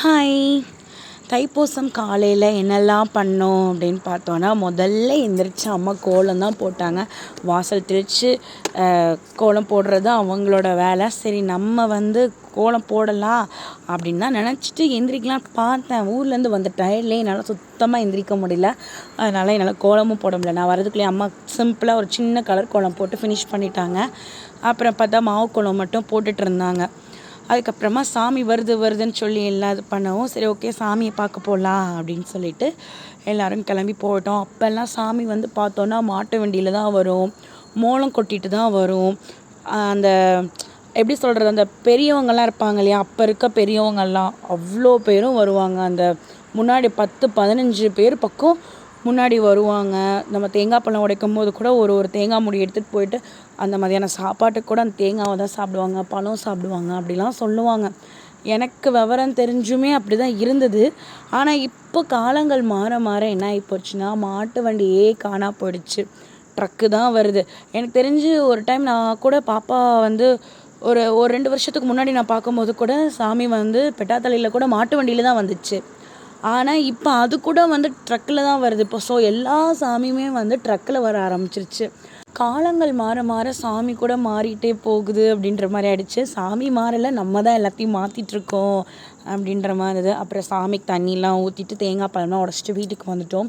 Hi Thaipusam காலையில் என்னெல்லாம் பண்ணோம் அப்படின்னு பார்த்தோன்னா முதல்ல எந்திரிச்சு அம்மா கோலம் தான் போட்டாங்க. வாசல் தெளித்து கோலம் போடுறது அவங்களோட வேலை. சரி நம்ம வந்து கோலம் போடலாம் அப்படின்னு தான் நினச்சிட்டு எந்திரிக்கலாம் பார்த்தேன். ஊர்லேருந்து வந்த டயர்ட்லேயே என்னால் சுத்தமாக எந்திரிக்க முடியல. அதனால் என்னால் கோலமும் போட முடியல. நான் வரதுக்குள்ளேயே அம்மா சிம்பிளாக ஒரு சின்ன கலர் கோலம் போட்டு ஃபினிஷ் பண்ணிட்டாங்க. அப்புறம் பார்த்தா மாவு கோலம் மட்டும் போட்டுட்டு இருந்தாங்க. அதுக்கப்புறமா சாமி வருது வருதுன்னு சொல்லி எல்லாம் இது பண்ணவும் சரி ஓகே சாமியை பார்க்க போகலாம் அப்படின்னு சொல்லிட்டு எல்லோரும் கிளம்பி போயிட்டோம். அப்போல்லாம் சாமி வந்து பார்த்தோன்னா மாட்டு வண்டியில் தான் வரும் மோளம் கொட்டிட்டு தான் வரும். அந்த எப்படி சொல்கிறது அந்த பெரியவங்கள்லாம் இருப்பாங்க இல்லையா அப்போ இருக்க பெரியவங்கள்லாம் அவ்வளோ பேரும் வருவாங்க. அந்த முன்னாடி பத்து பதினஞ்சு பேர் பக்கம் முன்னாடி வருவாங்க. நம்ம தேங்காய் பழம் உடைக்கும் போது கூட ஒரு ஒரு தேங்காய் மூடி எடுத்துகிட்டு போயிட்டு அந்த மாதிரியான சாப்பாட்டுக்கு கூட அந்த தேங்காவை தான் சாப்பிடுவாங்க பழம் சாப்பிடுவாங்க அப்படிலாம் சொல்லுவாங்க. எனக்கு விவரம் தெரிஞ்சுமே அப்படி தான் இருந்தது. ஆனால் இப்போ காலங்கள் மாற மாற என்ன ஆகி போச்சுன்னா மாட்டு வண்டியே காணா போயிடுச்சு. ட்ரக்கு தான் வருது. எனக்கு தெரிஞ்சு ஒரு டைம் நான் கூட பாப்பா வந்து ஒரு ஒரு ரெண்டு வருஷத்துக்கு முன்னாடி நான் பார்க்கும்போது கூட சாமி வந்து பெட்டாத்தலையில் கூட மாட்டு வண்டியில் தான் வந்துச்சு. ஆனால் இப்போ அது கூட வந்து ட்ரக்கில் தான் வருது. இப்போ ஸோ எல்லா சாமியுமே வந்து ட்ரக்கில் வர ஆரம்பிச்சிருச்சு. காலங்கள் மாற மாற சாமி கூட மாறிட்டே போகுது அப்படின்ற மாதிரி ஆயிடுச்சு. சாமி மாறலை நம்ம தான் எல்லாத்தையும் மாற்றிட்டுருக்கோம் அப்படின்ற மாதிரி இது அப்புறம் சாமிக்கு தண்ணிலாம் ஊற்றிட்டு தேங்காய் பழம்லாம் உடச்சிட்டு வீட்டுக்கு வந்துட்டோம்.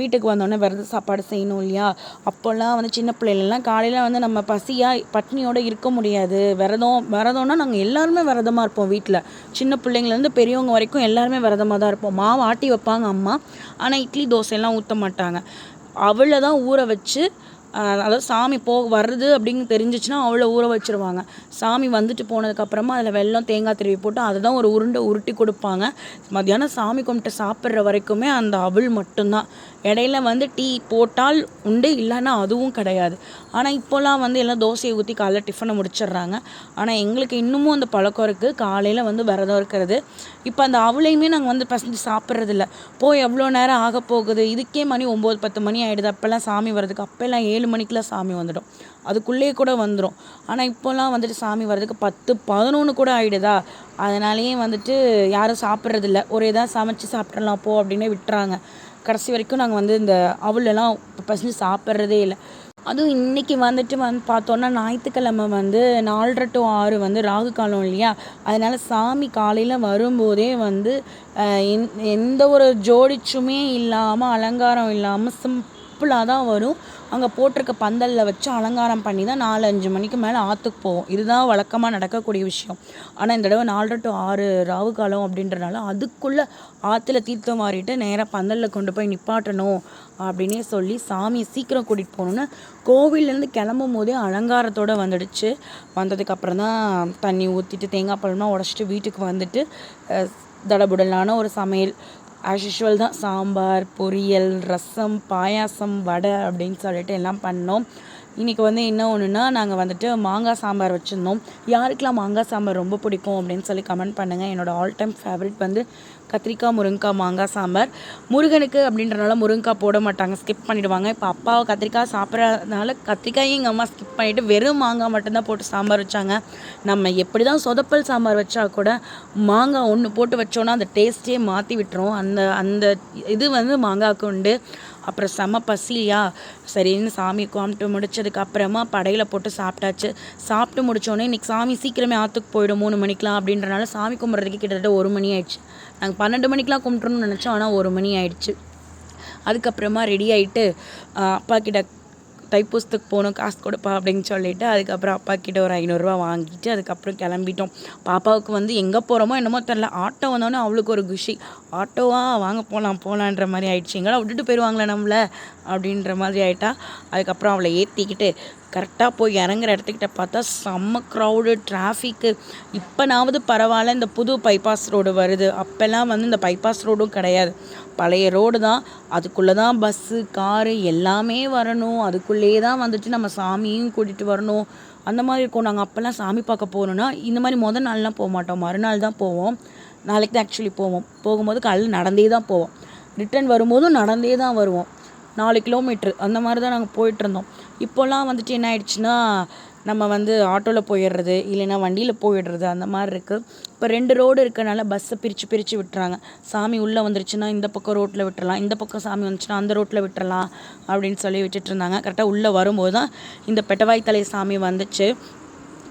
வீட்டுக்கு வந்தோடனே விரத சாப்பாடு செய்யணும் இல்லையா? அப்போல்லாம் வந்து சின்ன பிள்ளைகளெலாம் காலையில் வந்து நம்ம பசியாக பட்னியோடு இருக்க முடியாது. விரதம் விரதம்னா நாங்கள் எல்லாருமே விரதமாக இருப்போம் வீட்டில் சின்ன பிள்ளைங்கள்லேருந்து பெரியவங்க வரைக்கும் எல்லாருமே விரதமாக தான் இருப்போம். மாவு ஆட்டி வைப்பாங்க அம்மா. ஆனால் இட்லி தோசையெல்லாம் ஊற்ற மாட்டாங்க. அவளை தான் ஊற வச்சு அதாவது சாமி போ வருது அப்படின்னு தெரிஞ்சிச்சுன்னா அவ்வளோ ஊற வச்சுருவாங்க. சாமி வந்துட்டு போனதுக்கப்புறமா அதில் வெல்லம் தேங்காய் திருவி போட்டு அதை தான் ஒரு உருண்டை உருட்டி கொடுப்பாங்க. மத்தியானம் சாமி கும்பிட்டு சாப்பிட்ற வரைக்குமே அந்த அவள் மட்டும்தான். இடையில வந்து டீ போட்டால் உண்டு இல்லைன்னா அதுவும் கிடையாது. ஆனால் இப்போல்லாம் வந்து எல்லாம் தோசையை ஊற்றி காலைல டிஃபனை முடிச்சிடுறாங்க. ஆனால் எங்களுக்கு இன்னமும் அந்த பழக்கம் இருக்குது காலையில் வந்து விரதம் இருக்கிறது. இப்போ அந்த அவளையுமே நாங்கள் வந்து பசஞ்சு சாப்பிட்றதில்ல. போய் எவ்வளோ நேரம் ஆக போகுது? இதுக்கே மணி ஒம்பது பத்து மணி ஆகிடுது அப்போல்லாம் சாமி வர்றதுக்கு அப்போல்லாம் ஏழு மணிக்கெலாம் சாமி வந்துடும். அதுக்குள்ளேயே கூட வந்துடும் ஆனால் இப்போல்லாம் வந்துட்டு சாமி வர்றதுக்கு பத்து பதினொன்று கூட ஆகிடுதா அதனாலேயே வந்துட்டு யாரும் சாப்பிட்றதில்ல. ஒரே தான் சமைச்சு சாப்பிட்றலாம் போ அப்படின்னே விட்டுறாங்க. கடைசி வரைக்கும் நாங்கள் வந்து இந்த அவளெல்லாம் பசங்க சாப்பிட்றதே இல்லை. அதுவும் இன்றைக்கி வந்துட்டு வந்து பார்த்தோன்னா ஞாயிற்றுக்கிழமை வந்து நாலரை டு ஆறு வந்து ராகு காலம் இல்லையா? அதனால் சாமி காலையில் வரும்போதே வந்து எந்த ஒரு ஜோடிச்சுமே இல்லாமல் அலங்காரம் இல்லாமல் சிம்பிளாக தான் வரும். அங்கே போட்டிருக்க பந்தலில் வச்சு அலங்காரம் பண்ணி தான் நாலு அஞ்சு மணிக்கு மேலே ஆற்றுக்கு போவோம். இதுதான் வழக்கமாக நடக்கக்கூடிய விஷயம். ஆனால் இந்த தடவை நாலரை டு ஆறு ராவு காலம் அப்படின்றனால அதுக்குள்ளே ஆற்றுல தீர்த்தம் மாறிட்டு நேராக பந்தலில் கொண்டு போய் நிப்பாட்டணும் அப்படின்னே சொல்லி சாமியை சீக்கிரம் கூட்டிகிட்டு போகணுன்னு கோவிலேருந்து கிளம்பும் போதே அலங்காரத்தோடு வந்துடுச்சு. வந்ததுக்கப்புறம் தான் தண்ணி ஊற்றிட்டு தேங்காய் பழம்லாம் உடச்சிட்டு வீட்டுக்கு வந்துட்டு தடபுடலான ஒரு சமையல் ஆஸ் யூஷுவல் தான் சாம்பார் பொரியல் ரசம் பாயாசம் வடை அப்படின்னு சொல்லிட்டு எல்லாம் பண்ணோம். இன்றைக்கி வந்து என்ன ஒன்றுனா நாங்கள் வந்துட்டு மாங்காய் சாம்பார் வச்சுருந்தோம். யாருக்கெல்லாம் மாங்காய் சாம்பார் ரொம்ப பிடிக்கும் அப்படின்னு சொல்லி கமெண்ட் பண்ணுங்கள் என்னோடய ஆல் டைம் ஃபேவரட் வந்து கத்திரிக்காய் முருங்கைக்காய் மாங்காய் சாம்பார். முருகனுக்கு அப்படின்றனால முருங்கைக்காய் போட மாட்டாங்க ஸ்கிப் பண்ணிவிடுவாங்க இப்போ அப்பாவை கத்திரிக்காய் சாப்பிட்றதுனால கத்திரிக்காயும் எங்கள் அம்மா ஸ்கிப் பண்ணிவிட்டு வெறும் மாங்காய் மட்டும்தான் போட்டு சாம்பார் வச்சாங்க. நம்ம எப்படி தான் சொதப்பல் சாம்பார் வச்சா கூட மாங்காய் ஒன்று போட்டு வச்சோன்னா அந்த டேஸ்ட்டே மாற்றி விட்டுரும். அந்த அந்த இது வந்து மாங்காய்க்கு உண்டு. அப்புறம் செம பசியா? சரின்னு சாமி கும்பிட்டு முடிச்சதுக்கு அப்புறமா படையில் போட்டு சாப்பிட்டாச்சு. சாப்பிட்டு முடித்தோடனே இன்றைக்கி சாமி சீக்கிரமே ஆற்றுக்கு போயிடும் மூணு மணிக்கெலாம் அப்படின்றனால சாமி கும்பிட்றதுக்கு கிட்டத்தட்ட ஒரு மணி ஆயிடுச்சு. நாங்கள் பன்னெண்டு மணிக்கெலாம் கும்பிட்றோன்னு நினச்சோம் ஆனால் ஒரு மணி ஆயிடுச்சு. அதுக்கப்புறமா ரெடி ஆகிட்டு அப்பா கிட்ட தைப்பூசத்துக்கு போகணும் காசு கொடுப்பா அப்படின்னு சொல்லிட்டு அதுக்கப்புறம் அப்பா கிட்ட ஒரு ஐநூறுரூவா வாங்கிட்டு அதுக்கப்புறம் கிளம்பிட்டோம். பாப்பாவுக்கு வந்து எங்கே போகிறோமோ என்னமோ தெரில ஆட்டோ வந்தோடனே அவளுக்கு ஒரு குஷி. ஆட்டோவா? வாங்க போகலாம் போகலான்ற மாதிரி ஆயிடுச்சு. எங்களால் விட்டுட்டு போயிடுவாங்களே நம்மளை? அப்படின்ற மாதிரி ஆயிட்டா. அதுக்கப்புறம் அவளை ஏற்றிக்கிட்டு கரெக்டாக போய் இறங்குற இடத்துக்கிட்ட பார்த்தா செம்ம க்ரௌடு டிராஃபிக்கு இப்போனாவது பரவாயில்ல இந்த புது பைபாஸ் ரோடு வருது. அப்போல்லாம் வந்து இந்த பைபாஸ் ரோடும் கிடையாது. பழைய ரோடு தான். அதுக்குள்ளே தான் பஸ்ஸு காரு எல்லாமே வரணும். அதுக்குள்ளேயே தான் வந்துட்டு நம்ம சாமியும் கூட்டிகிட்டு வரணும். அந்த மாதிரி இருக்கும். நாங்கள் அப்போல்லாம் சாமி பார்க்க போகணுன்னா இந்த மாதிரி மொதல் நாள்லாம் போக மாட்டோம். மறுநாள் தான் போவோம். நாளைக்கு தான் ஆக்சுவலி போவோம். போகும்போது காலையில் நடந்தே தான் போவோம். ரிட்டர்ன் வரும்போதும் நடந்தே தான் வருவோம். நாலு கிலோமீட்ரு அந்த மாதிரி தான் நாங்கள் போயிட்டுருந்தோம் இப்போல்லாம் வந்துட்டு என்ன ஆயிடுச்சுன்னா நம்ம வந்து ஆட்டோவில் போயிடுறது இல்லைன்னா வண்டியில் போயிடுறது அந்த மாதிரி இருக்குது இப்போ ரெண்டு ரோடு இருக்கனால பஸ்ஸை பிரித்து பிரித்து விட்டுறாங்க. சாமி உள்ளே வந்துருச்சுன்னா இந்த பக்கம் ரோட்டில் விட்டுறலாம் இந்த பக்கம் சாமி வந்துச்சுன்னா அந்த ரோட்டில் விட்டுறலாம் அப்படின்னு சொல்லி விட்டுட்டு இருந்தாங்க. கரெக்டாக உள்ளே வரும்போது தான் இந்த பெட்டவாய் தலை சாமி வந்துச்சு.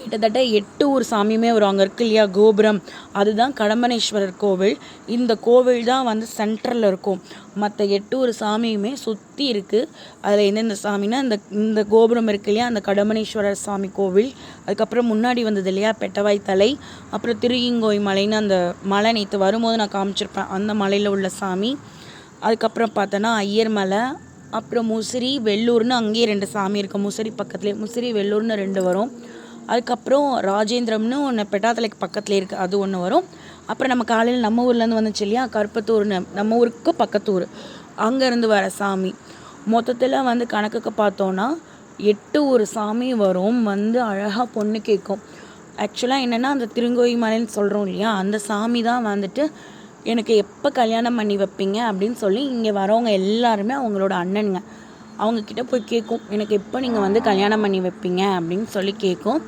கிட்டத்தட்ட எட்டு ஊர் சாமியுமே வரும் அங்கே இருக்கு இல்லையா கோபுரம். அதுதான் கடம்பனேஸ்வரர் கோவில். இந்த கோவில் தான் வந்து சென்டரில் இருக்கும். மற்ற எட்டு ஊர் சாமியுமே சுற்றி இருக்குது அதில் எந்தெந்த சாமினா இந்த இந்த கோபுரம் இருக்கு இல்லையா அந்த கடம்பனேஸ்வரர் சாமி கோவில். அதுக்கப்புறம் முன்னாடி வந்தது இல்லையா பெட்டவாய் தலை. அப்புறம் திருயிங்கோய் மலைன்னு அந்த மலை நேற்று வரும்போது நான் காமிச்சிருப்பேன். அந்த மலையில் உள்ள சாமி. அதுக்கப்புறம் பார்த்தோன்னா ஐயர் மலை. அப்புறம் முசிறி வெள்ளூர்னு அங்கேயே ரெண்டு சாமி இருக்குது முசிறி பக்கத்துலேயே முசிறி வெள்ளூர்னு ரெண்டு வரும். அதுக்கப்புறம் ராஜேந்திரம்னு ஒன்று பெட்டாத்தலைக்கு பக்கத்துலேயே இருக்குது அது ஒன்று வரும். அப்புறம் நம்ம காலையில் நம்ம ஊர்லேருந்து வந்துச்சு இல்லையா? கருப்பத்தூர்னு நம்ம ஊருக்கு பக்கத்தூர். அங்கேருந்து வர சாமி. மொத்தத்தில் வந்து கணக்குக்கு பார்த்தோன்னா எட்டு ஒரு சாமி வரும் வந்து அழகாக பொண்ணு கேட்கும் ஆக்சுவலாக என்னென்னா அந்த திருங்கோய் மலைன்னு சொல்கிறோம் இல்லையா? அந்த சாமி தான் வந்துட்டு எனக்கு எப்போ கல்யாணம் பண்ணி வைப்பீங்க அப்படின்னு சொல்லி இங்கே வரவங்க எல்லாருமே அவங்களோட அண்ணனுங்க. அவங்கக்கிட்ட போய் கேட்கும் எனக்கு எப்போ நீங்கள் வந்து கல்யாணம் பண்ணி வைப்பீங்க அப்படின்னு சொல்லி கேட்கும்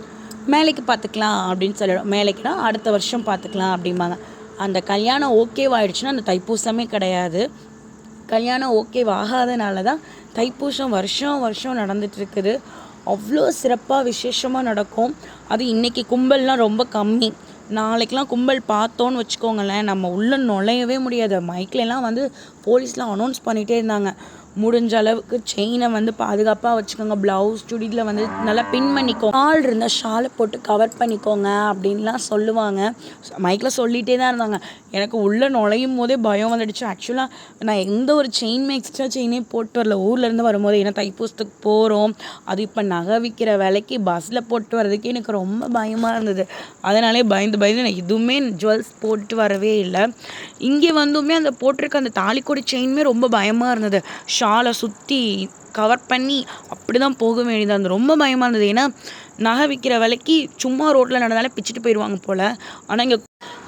மேலைக்கு பார்த்துக்கலாம் அப்படின்னு சொல்லிடும் மேலைக்குனா அடுத்த வருஷம் பார்த்துக்கலாம் அப்படிம்பாங்க. அந்த கல்யாணம் ஓகேவாயிடுச்சுன்னா அந்த தைப்பூசமே கிடையாது. கல்யாணம் ஓகேவாகாதனால தான் தைப்பூசம் வருஷம் வருஷம் நடந்துகிட்ருக்குது அவ்வளோ சிறப்பாக விசேஷமாக நடக்கும். அது இன்றைக்கி கும்பல்லாம் ரொம்ப கம்மி. நாளைக்கெலாம் கும்பல் பார்த்தோன்னு வச்சுக்கோங்களேன் நம்ம உள்ளே நுழையவே முடியாது. மைக்லலாம் வந்து போலீஸ்லாம் அனௌன்ஸ் பண்ணிகிட்டே இருந்தாங்க. முடிஞ்ச அளவுக்கு செயினை வந்து பாதுகாப்பாக வச்சுக்கோங்க. ப்ளவுஸ் சுடியில் வந்து நல்லா பின் பண்ணிக்கோங்க ஆள் இருந்தால் ஷாலை போட்டு கவர் பண்ணிக்கோங்க அப்படின்லாம் சொல்லுவாங்க. மைக்கில் சொல்லிகிட்டே தான் இருந்தாங்க. எனக்கு உள்ளே நுழையும் போதே பயம் வந்துடுச்சு. ஆக்சுவலாக நான் எந்த ஒரு செயின் எக்ஸ்ட்ரா செயினே போட்டு வரல. ஊர்லேருந்து வரும்போது ஏன்னா தைப்பூசத்துக்கு போகிறோம் அது இப்போ நகை விற்கிற விலைக்கு பஸ்ஸில் போட்டு வர்றதுக்கே எனக்கு ரொம்ப பயமாக இருந்தது. அதனாலே பயந்து பயந்து நான் எதுவுமே ஜுவல்ஸ் போட்டு வரவே இல்லை. இங்கே வந்துமே அந்த போட்டிருக்க அந்த தாலிக்கொடி செயினுமே ரொம்ப பயமாக இருந்தது. ஷாலை சுற்றி கவர் பண்ணி அப்படி தான் போக வேண்டியதாக இருந்தது. ரொம்ப பயமாக இருந்தது. ஏன்னா நகை விற்கிற விலைக்கு சும்மா ரோட்டில் நடந்தாலே பிச்சுட்டு போயிடுவாங்க போல். ஆனால் இங்கே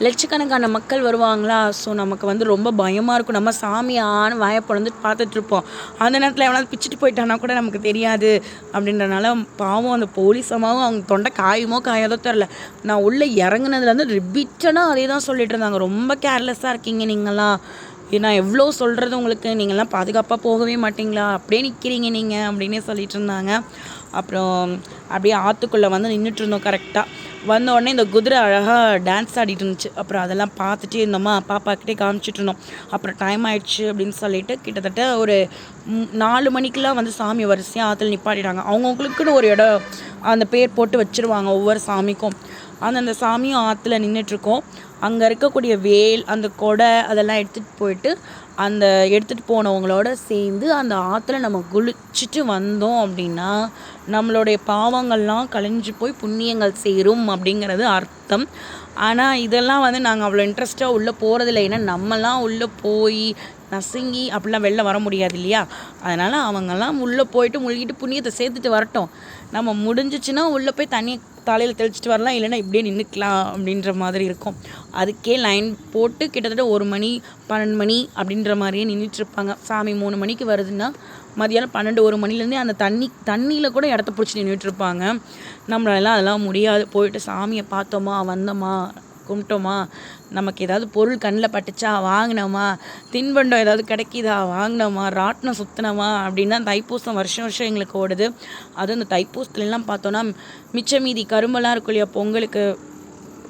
லட்சக்கணக்கான மக்கள் வருவாங்களா? ஸோ நமக்கு வந்து ரொம்ப பயமாக இருக்கும். நம்ம சாமியான்னு வாயை பார்த்துட்ருப்போம் அந்த நேரத்தில் எவனாவது பிச்சுட்டு போயிட்டானா கூட நமக்கு தெரியாது. அப்படின்றனால பாவம் அந்த போலீஸ் அம்மாவும் அவங்க தொண்டை காயுமோ காயாதோ தெரில நான் உள்ளே இறங்குனதுலேருந்து ரிப்பீட்டடாக அதே தான் சொல்லிட்டு இருந்தாங்க. ரொம்ப கேர்லெஸ்ஸாக இருக்கீங்க நீங்களாம் நான் எவ்வளோ சொல்கிறது உங்களுக்கு? நீங்கள்லாம் பாதுகாப்பாக போகவே மாட்டிங்களா? அப்படியே நிற்கிறீங்க நீங்கள் அப்படின்னே சொல்லிட்டு இருந்தாங்க. அப்புறம் அப்படியே ஆற்றுக்குள்ளே வந்து நின்றுட்டு இருந்தோம் கரெக்டாக வந்த உடனே இந்த குதிரை அழகாக டான்ஸ் ஆடிட்டு இருந்துச்சு. அப்புறம் அதெல்லாம் பார்த்துட்டே இருந்தோமா? பாப்பாக்கிட்டே காமிச்சிட்டு இருந்தோம். அப்புறம் டைம் ஆயிடுச்சு அப்படின்னு சொல்லிட்டு கிட்டத்தட்ட ஒரு நாலு மணிக்கெலாம் வந்து சாமி வரிசையாக ஆற்றுல நிப்பாட்டிட்டாங்க. அவங்கவுங்களுக்குன்னு ஒரு இடம் அந்த பேர் போட்டு வச்சுருவாங்க ஒவ்வொரு சாமிக்கும். அந்தந்த சாமியும் ஆற்றுல நின்றுட்டுருக்கோம் அங்கே இருக்கக்கூடிய வேல் அந்த கொடை அதெல்லாம் எடுத்துகிட்டு போயிட்டு அந்த எடுத்துகிட்டு போனவங்களோட சேர்ந்து அந்த ஆற்றுல நம்ம குளிச்சுட்டு வந்தோம் அப்படின்னா நம்மளுடைய பாவங்கள்லாம் கழிஞ்சு போய் புண்ணியங்கள் சேரும் அப்படிங்கிறது அர்த்தம். ஆனால் இதெல்லாம் வந்து நாங்கள் அவ்வளோ இன்ட்ரெஸ்ட்டாக உள்ளே போகிறதில்ல ஏன்னா நம்மலாம் உள்ளே போய் நசுங்கி அப்படிலாம் வெளில வர முடியாது இல்லையா? அதனால் அவங்கெல்லாம் உள்ளே போயிட்டு முழுகிட்டு புண்ணியத்தை சேர்த்துட்டு வரட்டும். நம்ம முடிஞ்சிச்சுன்னா உள்ளே போய் தண்ணியை தலையில் தெளிச்சிட்டு வரலாம் இல்லைன்னா இப்படியே நின்றுக்கலாம் அப்படின்ற மாதிரி இருக்கும். அதுக்கே லைன் போட்டு கிட்டத்தட்ட ஒரு மணி பன்னெண்டு மணி அப்படின்ற மாதிரியே நின்றுட்டுருப்பாங்க சாமி மூணு மணிக்கு வருதுன்னா மதியானம் பன்னெண்டு ஒரு மணிலேருந்தே அந்த தண்ணி தண்ணியில் கூட இடத்த பிடிச்சி நின்றுட்டுருப்பாங்க நம்மளால அதெல்லாம் முடியாது. போயிட்டு சாமியை பார்த்தோமா வந்தோமா கும்பிட்டோமா? நமக்கு ஏதாவது பொருள் கண்ணில் பட்டுச்சா வாங்கினோமா? தின்பண்டம் ஏதாவது கிடைக்கிதா? வாங்கினோமா? ராட்டினம் சுற்றினோமா அப்படின்னா தைப்பூசம் வருஷம் வருஷம் எங்களுக்கு ஓடுது. அதுவும் இந்த தைப்பூசத்துலலாம் பார்த்தோன்னா மிச்ச மீதி கரும்பெல்லாம் இருக்கும் இல்லையா பொங்கலுக்கு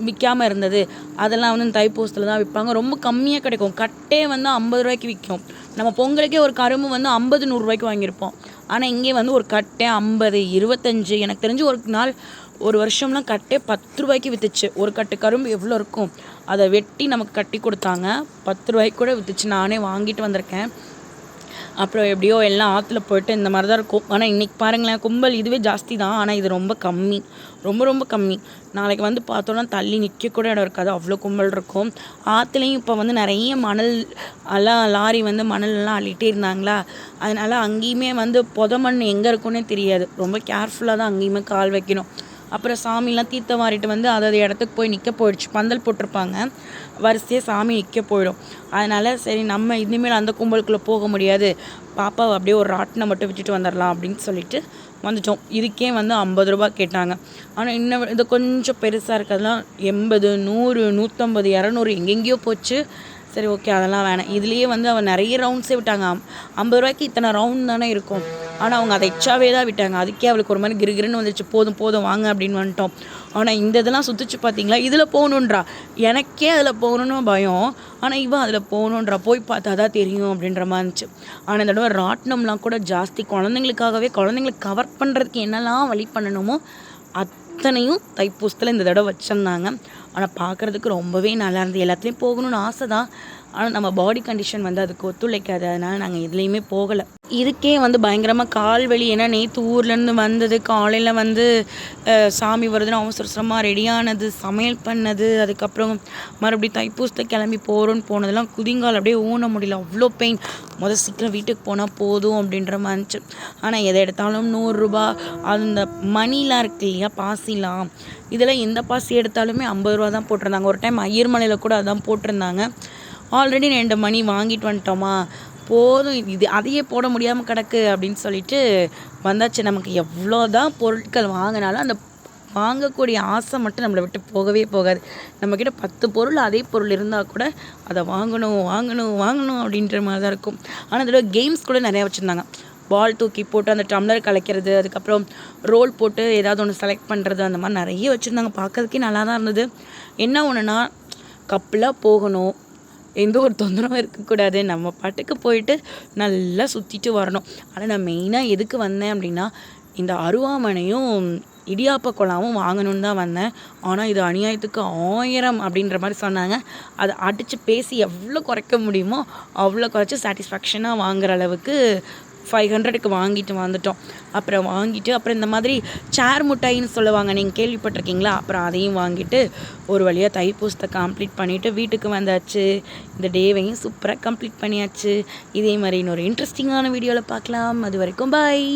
விற்காமல் இருந்தது. அதெல்லாம் வந்து தைப்பூசத்தில் தான் விற்பாங்க. ரொம்ப கம்மியாக கிடைக்கும். கட்டே வந்து ஐம்பது ரூபாய்க்கு விற்கும் நம்ம பொங்கலுக்கே ஒரு கரும்பு வந்து ஐம்பது நூறுரூவாய்க்கு வாங்கியிருப்போம். ஆனால் இங்கே வந்து ஒரு கட்டை ஐம்பது இருபத்தஞ்சு எனக்கு தெரிஞ்சு ஒரு நாள் ஒரு வருஷம்லாம் கட்டே பத்து ரூபாய்க்கு விற்றுச்சு ஒரு கட்டு கரும்பு எவ்வளோ இருக்கும்? அதை வெட்டி நமக்கு கட்டி கொடுத்தாங்க. பத்து ரூபாய்க்கு கூட விற்றுச்சு நானே வாங்கிட்டு வந்திருக்கேன். அப்புறம் எப்படியோ எல்லாம் ஆற்றுல போயிட்டு இந்த மாதிரி தான் இருக்கும். ஆனால் இன்றைக்கி பாருங்களேன் கும்பல் இதுவே ஜாஸ்தி தான். ஆனால் இது ரொம்ப கம்மி. ரொம்ப ரொம்ப கம்மி. நாளைக்கு வந்து பார்த்தோன்னா தள்ளி நிற்க கூட இடம் இருக்காது. அவ்வளோ கும்பல் இருக்கும். ஆற்றுலையும் இப்போ வந்து நிறைய மணல் எல்லாம் லாரி வந்து மணல்லாம் அள்ளிகிட்டே இருந்தாங்களா? அதனால் அங்கேயுமே வந்து புத மண் எங்கே இருக்குன்னே தெரியாது. ரொம்ப கேர்ஃபுல்லாக தான் அங்கேயுமே கால் வைக்கணும். அப்புறம் சாமிலாம் தீர்த்தம் வாரிட்டு வந்து அது இடத்துக்கு போய் நிற்க போயிடுச்சு. பந்தல் போட்டிருப்பாங்க. வரிசையாக சாமி நிற்க போயிடும். அதனால் சரி நம்ம இனிமேல் அந்த கும்பலுக்குள்ளே போக முடியாது. பாப்பாவை அப்படியே ஒரு ராட்டினை மட்டும் விட்டுட்டு வந்துடலாம் அப்படின்னு சொல்லிட்டு வந்துட்டோம். இதுக்கே வந்து ஐம்பது ரூபா கேட்டாங்க. ஆனால் இன்னும் இது கொஞ்சம் பெருசாக இருக்கிறதுலாம் எண்பது நூறு நூற்றம்பது இரநூறு எங்கெங்கேயோ போச்சு. சரி ஓகே அதெல்லாம் வேணாம். இதுலேயே வந்து அவன் நிறைய ரவுண்ட்ஸே விட்டாங்க. ஐம்பது ரூபாய்க்கு இத்தனை ரவுண்ட் தானே இருக்கும். ஆனால் அவங்க அதை எச்சாவே தான் விட்டாங்க. அதுக்கே அவளுக்கு ஒரு மாதிரி கிருகிருன்னு வந்துச்சு போதும் போதும் வாங்க அப்படின்னு வந்துட்டோம். ஆனால் இந்த இதெல்லாம் சுற்றிச்சு பார்த்தீங்களா இதில் போகணுன்றா. எனக்கே அதில் போகணுன்னு பயம். ஆனால் இவன் அதில் போகணுன்றா. போய் பார்த்தா தான் தெரியும் அப்படின்ற மாதிரி இருந்துச்சு. ஆனால் இந்த தடவை ராட்டினம்லாம் கூட ஜாஸ்தி. குழந்தைங்களுக்காகவே குழந்தைங்களுக்கு கவர் பண்ணுறதுக்கு என்னெல்லாம் வழி பண்ணணுமோ அத்தனையும் தைப்பூசத்தில் இந்த தடவை வச்சுருந்தாங்க. ஆனால் பார்க்குறதுக்கு ரொம்பவே நல்லா இருந்தது. எல்லாத்துலேயும் போகணும்னு ஆசை தான் ஆனால் நம்ம பாடி கண்டிஷன் வந்து அதுக்கு ஒத்துழைக்காது. அதனால் நாங்கள் எதுலேயுமே போகலை. இதுக்கே வந்து பயங்கரமாக கால் வலி. ஏன்னா நேற்று ஊர்லேருந்து வந்தது காலையில் வந்து சாமி வருதுன்னு அவசர அவசரமாக ரெடியானது சமையல் பண்ணது அதுக்கப்புறம் மறுபடியும் தைப்பூசத்தை கிளம்பி போகிறோன்னு போனதெல்லாம் குதிங்கால் அப்படியே ஊன முடியல. அவ்வளோ பெயின் முதல் சீக்கிரம் வீட்டுக்கு போனால் போதும் அப்படின்ற மாதிரி இருந்துச்சு. ஆனால் எதை எடுத்தாலும் நூறுரூபா அந்த மணிலாம் இருக்கு இல்லையா? பாசிலாம். இதில் எந்த பாசி எடுத்தாலுமே ஐம்பது ரூபா தான் போட்டிருந்தாங்க. ஒரு டைம் ஐயர்மலையில் கூட அதான் போட்டிருந்தாங்க. ஆல்ரெடி ரெண்டு மணி வாங்கிட்டு வந்துட்டோமா? போதும். இது அதையே போட முடியாமல் கிடக்கு அப்படின்னு சொல்லிட்டு வந்தாச்சு. நமக்கு எவ்வளோ தான் பொருட்கள் வாங்கினாலும் அந்த வாங்கக்கூடிய ஆசை மட்டும் நம்மளை விட்டு போகவே போகாது. நம்மக்கிட்ட பத்து பொருள் அதே பொருள் இருந்தால் கூட அதை வாங்கணும் வாங்கணும் வாங்கணும் அப்படின்ற மாதிரி தான் இருக்கும் ஆனால் அதில் கேம்ஸ் கூட நிறையா வச்சுருந்தாங்க. பால் தூக்கி போட்டு அந்த டம்ளர் கலைக்கிறது அதுக்கப்புறம் ரோல் போட்டு ஏதாவது ஒன்று செலக்ட் பண்ணுறது அந்த மாதிரி நிறைய வச்சுருந்தாங்க. பார்க்கறதுக்கே நல்லா தான் இருந்தது. என்ன ஒன்றுனா கப்பில் போகணும். எந்த ஒரு தொந்தரவும் இருக்கக்கூடாது. நம்ம பாட்டுக்கு போயிட்டு நல்லா சுற்றிட்டு வரணும். ஆனால் நான் மெயினாக எதுக்கு வந்தேன் அப்படின்னா இந்த அருவாமனையும் இடியாப்ப குழாவும் வாங்கணுன்னு தான் வந்தேன். ஆனால் இது அநியாயத்துக்கு ஆயிரம் அப்படின்ற மாதிரி சொன்னாங்க. அதை அடித்து பேசி எவ்வளோ குறைக்க முடியுமோ அவ்வளோ குறைச்சி சாட்டிஸ்ஃபேக்ஷனாக வாங்குற அளவுக்கு ஃபைவ் ஹண்ட்ரடுக்கு வாங்கிட்டு வந்துட்டோம். அப்புறம் வாங்கிட்டு அப்புறம் இந்த மாதிரி சேர் முட்டாயின்னு சொல்லுவாங்க. நீங்கள் கேள்விப்பட்டிருக்கீங்களா? அப்புறம் அதையும் வாங்கிட்டு ஒரு வழியாக தைப்பூசத்தை கம்ப்ளீட் பண்ணிவிட்டு வீட்டுக்கு வந்தாச்சு. இந்த டேவையும் சூப்பராக கம்ப்ளீட் பண்ணியாச்சு. இதே மாதிரி இன்னொரு இன்ட்ரெஸ்டிங்கான வீடியோவில் பார்க்கலாம். அது வரைக்கும் பாய்